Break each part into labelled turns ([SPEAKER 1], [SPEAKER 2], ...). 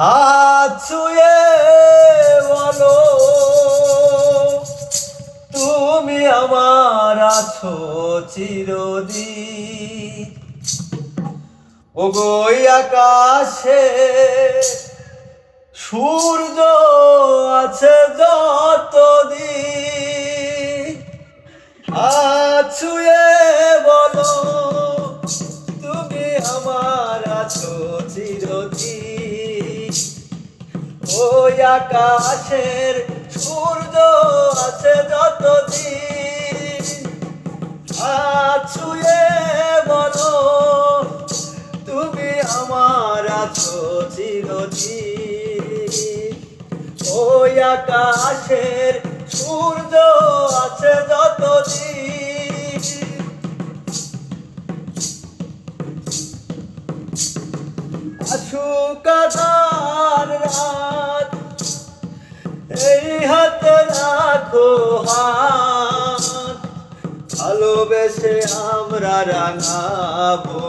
[SPEAKER 1] হাত ছুঁয়ে বলো, তুমি আমার আছো চিরদিন। ও গই আকাশে সূর্য আছে যতদিন। হাত ছুঁয়ে বলো, তুমি আমার আছো আকাশের সূর্য আছে যতদিন। ছুঁয়ে বলো, তুমি আমার আছো চিরদিন। ওই আকাশের সূর্য আছে যতদিন। আসুক রাত এই হাতে রাখো হাত। ভালোবেসে আমরা রাঙাবো।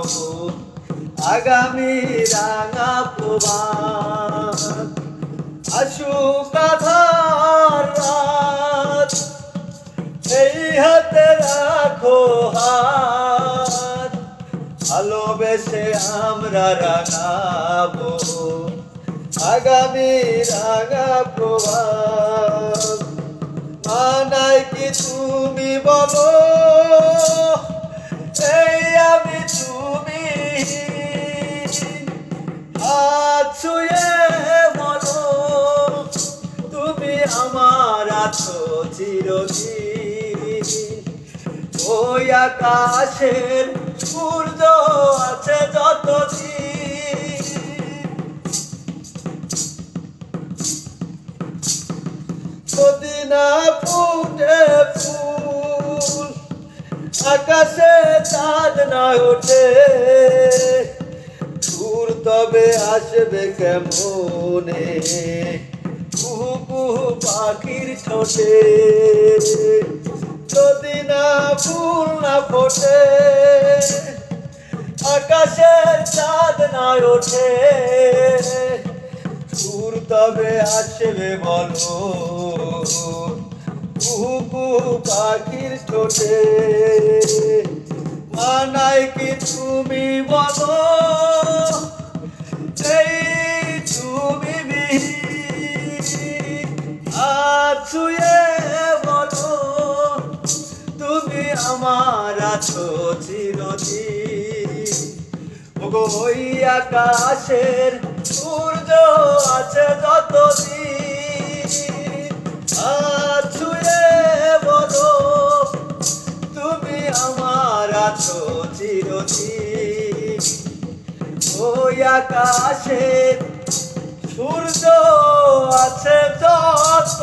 [SPEAKER 1] আগামী রাঙা প্রভাত আসুক রাত। এই হাতে রাখো হাত। ভালোবেসে আমরা রাঙাবো। আগামী রাঙা প্রভাত। মানাই কি তুমি বলো? এই আমি তুমি। হাত ছুঁয়ে বলো, তুমি আমার আছো চিরদিন। ওই আকাশের মদিনা ফুটে ফুল, আকাশে চাঁদ না ওঠে। সুর তবে আসবে কেমনে? কুহু পাখির ঠোঁটে। যদি না ফুল না ফোটে, আকাশের চাঁদ না ওঠে। সুর তবে আসবে বলো। কুহু পাখির ঠোঁটে। মানাই কি তুমি বলো? এই তুমি আর বলো, তুমি আমার আছো চিরদিন। ওই আকাশের সূর্য আছে যতদিন। ওই আকাশের সূর্য আছে যত